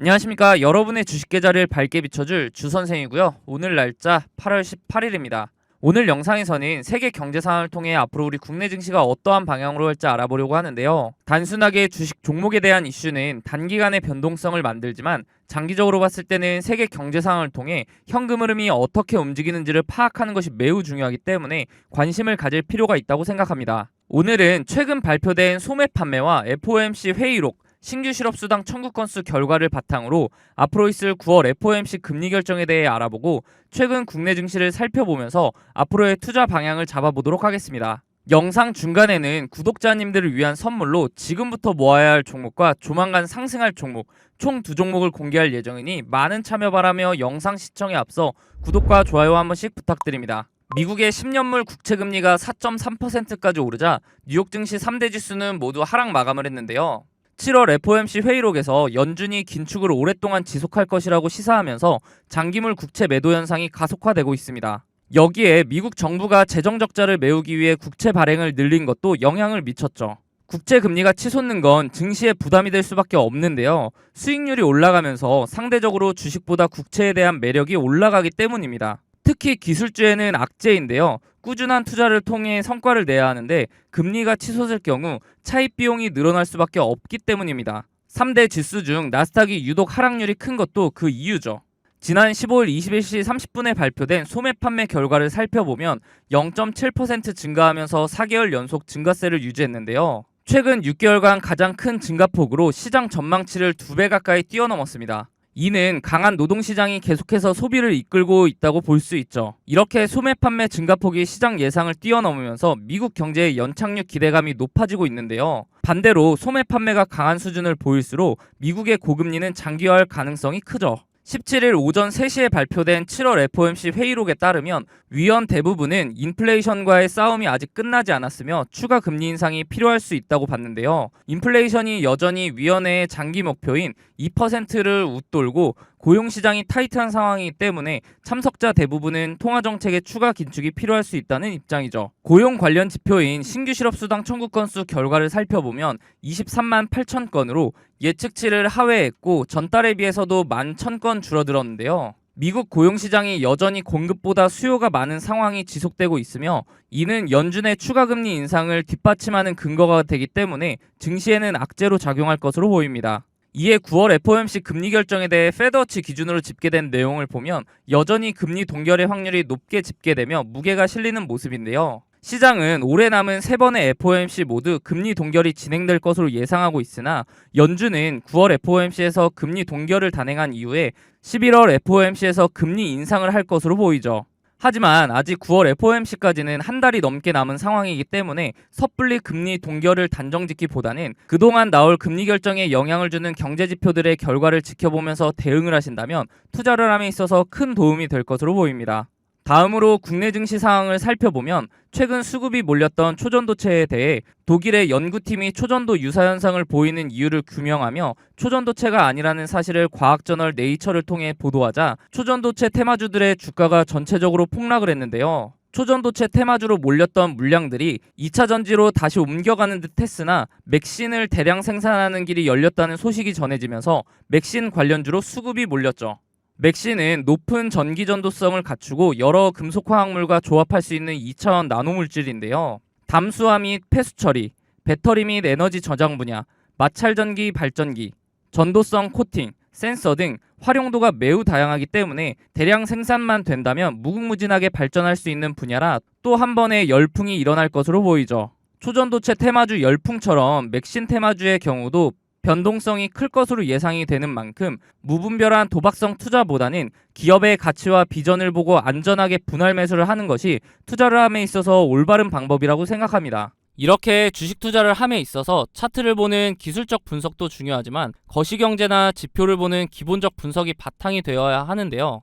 안녕하십니까. 여러분의 주식 계좌를 밝게 비춰줄 주선생이고요. 오늘 날짜 8월 18일입니다. 오늘 영상에서는 세계 경제 상황을 통해 앞으로 우리 국내 증시가 어떠한 방향으로 할지 알아보려고 하는데요. 단순하게 주식 종목에 대한 이슈는 단기간의 변동성을 만들지만 장기적으로 봤을 때는 세계 경제 상황을 통해 현금 흐름이 어떻게 움직이는지를 파악하는 것이 매우 중요하기 때문에 관심을 가질 필요가 있다고 생각합니다. 오늘은 최근 발표된 소매 판매와 FOMC 회의록 신규 실업 수당 청구 건수 결과를 바탕으로 앞으로 있을 9월 FOMC 금리 결정에 대해 알아보고 최근 국내 증시를 살펴보면서 앞으로의 투자 방향을 잡아보도록 하겠습니다. 영상 중간에는 구독자님들을 위한 선물로 지금부터 모아야 할 종목과 조만간 상승할 종목 총 두 종목을 공개할 예정이니 많은 참여 바라며 영상 시청에 앞서 구독과 좋아요 한 번씩 부탁드립니다. 미국의 10년물 국채 금리가 4.3%까지 오르자 뉴욕 증시 3대 지수는 모두 하락 마감을 했는데요. 7월 FOMC 회의록에서 연준이 긴축을 오랫동안 지속할 것이라고 시사하면서 장기물 국채 매도 현상이 가속화되고 있습니다. 여기에 미국 정부가 재정 적자를 메우기 위해 국채 발행을 늘린 것도 영향을 미쳤죠. 국채 금리가 치솟는 건 증시에 부담이 될 수밖에 없는데요. 수익률이 올라가면서 상대적으로 주식보다 국채에 대한 매력이 올라가기 때문입니다. 특히 기술주에는 악재인데요. 꾸준한 투자를 통해 성과를 내야 하는데 금리가 치솟을 경우 차입 비용이 늘어날 수밖에 없기 때문입니다. 3대 지수 중 나스닥이 유독 하락률이 큰 것도 그 이유죠. 지난 15일 21시 30분에 발표된 소매 판매 결과를 살펴보면 0.7% 증가하면서 4개월 연속 증가세를 유지했는데요. 최근 6개월간 가장 큰 증가폭으로 시장 전망치를 2배 가까이 뛰어넘었습니다. 이는 강한 노동시장이 계속해서 소비를 이끌고 있다고 볼 수 있죠. 이렇게 소매 판매 증가폭이 시장 예상을 뛰어넘으면서 미국 경제의 연착륙 기대감이 높아지고 있는데요. 반대로 소매 판매가 강한 수준을 보일수록 미국의 고금리는 장기화할 가능성이 크죠. 17일 오전 3시에 발표된 7월 FOMC 회의록에 따르면 위원 대부분은 인플레이션과의 싸움이 아직 끝나지 않았으며 추가 금리 인상이 필요할 수 있다고 봤는데요. 인플레이션이 여전히 위원회의 장기 목표인 2%를 웃돌고 고용 시장이 타이트한 상황이기 때문에 참석자 대부분은 통화 정책의 추가 긴축이 필요할 수 있다는 입장이죠. 고용 관련 지표인 신규 실업 수당 청구 건수 결과를 살펴보면 23만 8천 건으로 예측치를 하회했고 전달에 비해서도 1만 1,000건 줄어들었는데요. 미국 고용 시장이 여전히 공급보다 수요가 많은 상황이 지속되고 있으며 이는 연준의 추가 금리 인상을 뒷받침하는 근거가 되기 때문에 증시에는 악재로 작용할 것으로 보입니다. 이에 9월 FOMC 금리 결정에 대해 페더치 기준으로 집계된 내용을 보면 여전히 금리 동결의 확률이 높게 집계되며 무게가 실리는 모습인데요. 시장은 올해 남은 세 번의 FOMC 모두 금리 동결이 진행될 것으로 예상하고 있으나 연준은 9월 FOMC에서 금리 동결을 단행한 이후에 11월 FOMC에서 금리 인상을 할 것으로 보이죠. 하지만 아직 9월 FOMC까지는 한 달이 넘게 남은 상황이기 때문에 섣불리 금리 동결을 단정 짓기보다는 그동안 나올 금리 결정에 영향을 주는 경제 지표들의 결과를 지켜보면서 대응을 하신다면 투자를 함에 있어서 큰 도움이 될 것으로 보입니다. 다음으로 국내 증시 상황을 살펴보면 최근 수급이 몰렸던 초전도체에 대해 독일의 연구팀이 초전도 유사 현상을 보이는 이유를 규명하며 초전도체가 아니라는 사실을 과학저널 네이처를 통해 보도하자 초전도체 테마주들의 주가가 전체적으로 폭락을 했는데요. 초전도체 테마주로 몰렸던 물량들이 2차 전지로 다시 옮겨가는 듯 했으나 맥신을 대량 생산하는 길이 열렸다는 소식이 전해지면서 맥신 관련주로 수급이 몰렸죠. 맥신은 높은 전기 전도성을 갖추고 여러 금속 화학물과 조합할 수 있는 2차원 나노물질인데요. 담수화 및 폐수 처리, 배터리 및 에너지 저장 분야, 마찰 전기 발전기, 전도성 코팅, 센서 등 활용도가 매우 다양하기 때문에 대량 생산만 된다면 무궁무진하게 발전할 수 있는 분야라 또 한 번의 열풍이 일어날 것으로 보이죠. 초전도체 테마주 열풍처럼 맥신 테마주의 경우도 변동성이 클 것으로 예상이 되는 만큼 무분별한 도박성 투자보다는 기업의 가치와 비전을 보고 안전하게 분할 매수를 하는 것이 투자를 함에 있어서 올바른 방법이라고 생각합니다. 이렇게 주식 투자를 함에 있어서 차트를 보는 기술적 분석도 중요하지만 거시경제나 지표를 보는 기본적 분석이 바탕이 되어야 하는데요.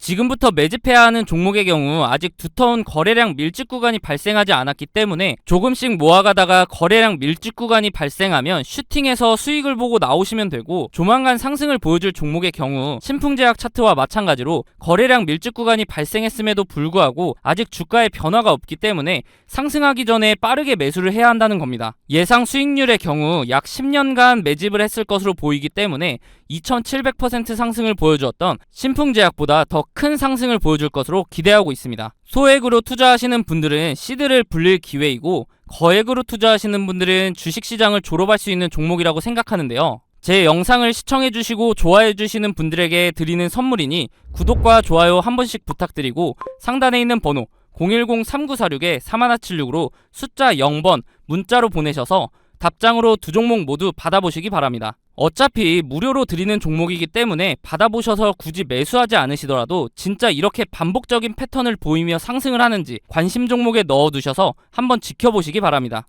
지금부터 매집해야 하는 종목의 경우 아직 두터운 거래량 밀집 구간이 발생하지 않았기 때문에 조금씩 모아가다가 거래량 밀집 구간이 발생하면 슈팅해서 수익을 보고 나오시면 되고 조만간 상승을 보여줄 종목의 경우 신풍제약 차트와 마찬가지로 거래량 밀집 구간이 발생했음에도 불구하고 아직 주가의 변화가 없기 때문에 상승하기 전에 빠르게 매수를 해야 한다는 겁니다. 예상 수익률의 경우 약 10년간 매집을 했을 것으로 보이기 때문에 2700% 상승을 보여주었던 신풍제약보다 더큰 상승을 보여줄 것으로 기대하고 있습니다. 소액으로 투자하시는 분들은 시드를 불릴 기회이고 거액으로 투자하시는 분들은 주식시장을 졸업할 수 있는 종목이라고 생각하는데요. 제 영상을 시청해주시고 좋아해주시는 분들에게 드리는 선물이니 구독과 좋아요 한 번씩 부탁드리고 상단에 있는 번호 010-3946-3176으로 숫자 0번 문자로 보내셔서 답장으로 두 종목 모두 받아보시기 바랍니다. 어차피 무료로 드리는 종목이기 때문에 받아보셔서 굳이 매수하지 않으시더라도 진짜 이렇게 반복적인 패턴을 보이며 상승을 하는지 관심 종목에 넣어두셔서 한번 지켜보시기 바랍니다.